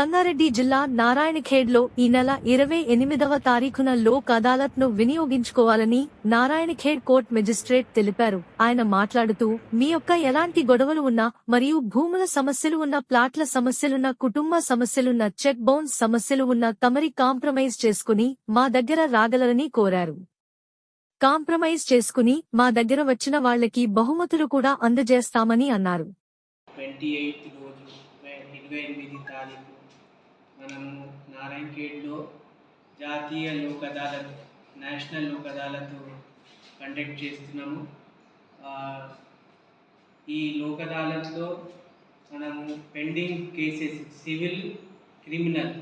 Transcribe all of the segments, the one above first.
సంగారెడ్డి జిల్లా నారాయణఖేడ్లో ఈ నెల ఇరవై ఎనిమిదవ తారీఖున లోక్ అదాలత్ను వినియోగించుకోవాలని నారాయణఖేడ్ కోర్ట్ మెజిస్ట్రేట్ తెలిపారు. ఆయన మాట్లాడుతూ మీ యొక్క ఎలాంటి గొడవలు ఉన్నా మరియు భూముల సమస్యలు ఉన్న ప్లాట్ల సమస్యలున్న కుటుంబ సమస్యలున్న చెక్ బౌన్స్ సమస్యలు ఉన్న తమరి కాంప్రమైజ్ చేసుకుని మా దగ్గర రాగలరని కోరారు. కాంప్రమైజ్ చేసుకుని మా దగ్గర వచ్చిన వాళ్ళకి బహుమతులు కూడా అందజేస్తామని అన్నారు. ట్వంటీ ఎయిత్ రోజు ఇరవై ఎనిమిది తారీఖు మనము నారాయణఖేడ్లో జాతీయ లోక్ అదాలత్ నేషనల్ లోక్ అదాలత్ కండక్ట్ చేస్తున్నాము. ఈ లోక్ అదాలత్లో మనము పెండింగ్ కేసెస్ సివిల్ క్రిమినల్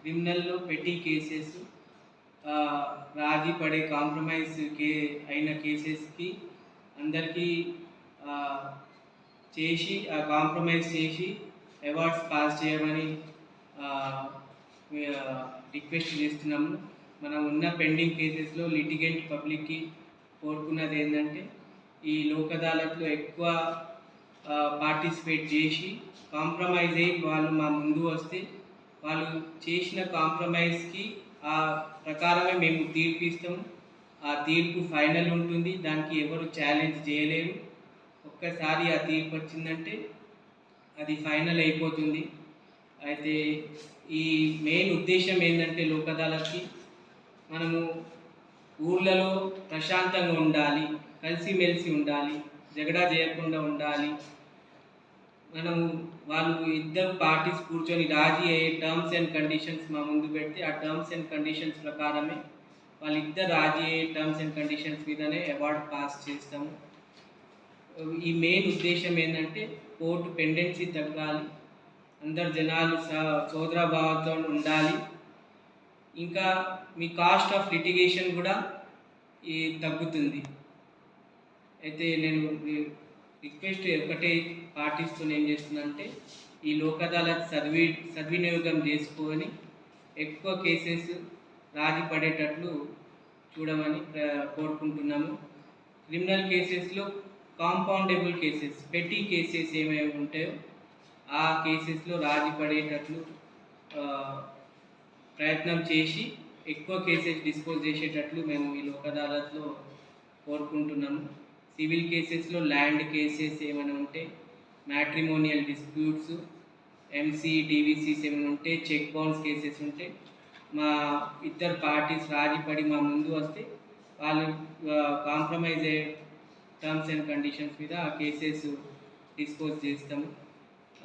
క్రిమినల్లో పెట్టి కేసెస్ ఆ, రాజీ పడే కాంప్రమైజ్ కే అయిన కేసెస్కి అందరికీ చేసి ఆ కాంప్రమైజ్ చేసి అవార్డ్స్ పాస్ చేయమని రిక్వెస్ట్ చేస్తున్నాము. మనం ఉన్న పెండింగ్ కేసెస్లో లిటిగెంట్ పబ్లిక్కి కోరుకున్నది ఏంటంటే ఈ లోక్ అదాలత్లో ఎక్కువ పార్టిసిపేట్ చేసి కాంప్రమైజ్ అయ్యి వాళ్ళు మా ముందు వస్తే వాళ్ళు చేసిన కాంప్రమైజ్కి ఆ ప్రకారమే మేము తీర్పు ఇస్తాము. ఆ తీర్పు ఫైనల్ ఉంటుంది. దానికి ఎవరు ఛాలెంజ్ చేయలేరు. ఒక్కసారి ఆ తీర్పు వచ్చిందంటే అది ఫైనల్ అయిపోతుంది. అయితే ఈ మెయిన్ ఉద్దేశం ఏంటంటే లోకదాలకి మనము ఊర్లలో ప్రశాంతంగా ఉండాలి కలిసిమెలిసి ఉండాలి జగడా చేయకుండా ఉండాలి. మనము వాళ్ళు ఇద్దరు పార్టీస్ కూర్చొని రాజీ అయ్యే టర్మ్స్ అండ్ కండిషన్స్ మా ముందు పెడితే ఆ టర్మ్స్ అండ్ కండిషన్స్ ప్రకారమే వాళ్ళిద్దరు రాజీ అయ్యే టర్మ్స్ అండ్ కండిషన్స్ మీదనే అవార్డు పాస్ చేస్తాము. ఈ మెయిన్ ఉద్దేశం ఏంటంటే కోర్టు పెండెన్సీ తగ్గాలి అందరు జనాలు స- సోదరభావంతో ఉండాలి. ఇంకా మీ కాస్ట్ ఆఫ్ లిటిగేషన్ కూడా ఈ తగ్గుతుంది. అయితే నేను రిక్వెస్ట్ ఒకటే పాటిస్తూ ఏం చేస్తున్నానంటే ఈ లోక్ అదాలత్ సద్వి సద్వినియోగం చేసుకొని ఎక్కువ కేసెస్ రాజీ పడేటట్లు చూడమని కోరుకుంటున్నాము. క్రిమినల్ కేసెస్లో కాంపౌండబుల్ కేసెస్ పెట్టి కేసెస్ ఏమేమి ఉంటాయో ఆ కేసెస్లో రాజీ పడేటట్లు ప్రయత్నం చేసి ఎక్కువ కేసెస్ డిస్పోజ్ చేసేటట్లు మేము ఈ లోక్ అదాలత్లో కోరుకుంటున్నాము. సివిల్ కేసెస్లో ల్యాండ్ కేసెస్ ఏమైనా ఉంటే మ్యాట్రిమోనియల్ డిస్ప్యూట్స్ ఎంసీ డీవీసీస్ ఏమైనా ఉంటే చెక్ బౌన్స్ కేసెస్ ఉంటే మా ఇద్దరు పార్టీస్ రాజీపడి మా ముందు వస్తే వాళ్ళు కాంప్రమైజ్ అయ్యే టర్మ్స్ అండ్ కండిషన్స్ మీద ఆ కేసెస్ డిస్పోజ్ చేస్తాము.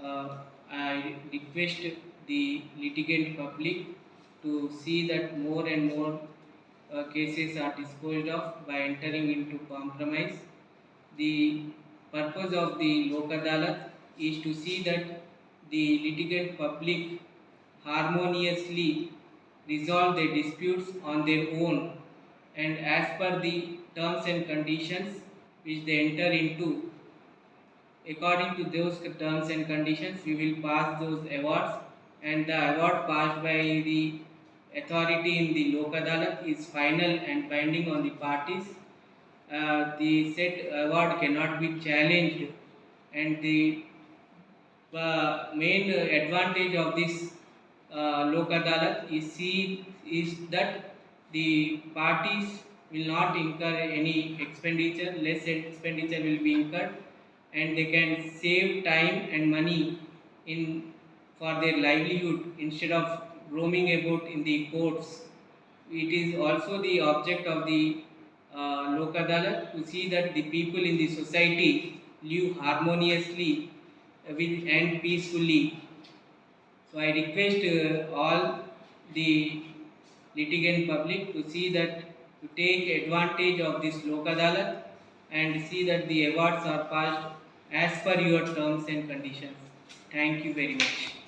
Uh, I request the litigant public to see that more and more uh, cases are disposed of by entering into compromise. The purpose of the Lokadalat is to see that the litigant public harmoniously resolve their disputes on their own and as per the terms and conditions which they enter into according to those terms and conditions we will pass those awards. And the award passed by the authority in the Lok is final and binding on the parties. Uh, the said award cannot be challenged. And the uh, main advantage of this uh, Lok is see is that the parties will not incur any expenditure, less expenditure will be incurred and they can save time and money in for their livelihood instead of roaming about in the courts. It is also the object of the uh, to see that the people in the society live harmoniously with, and peacefully. So I request uh, all the litigant public to see that to take advantage of this Lokadalat and see that the awards are passed as per your terms and conditions. Thank you very much.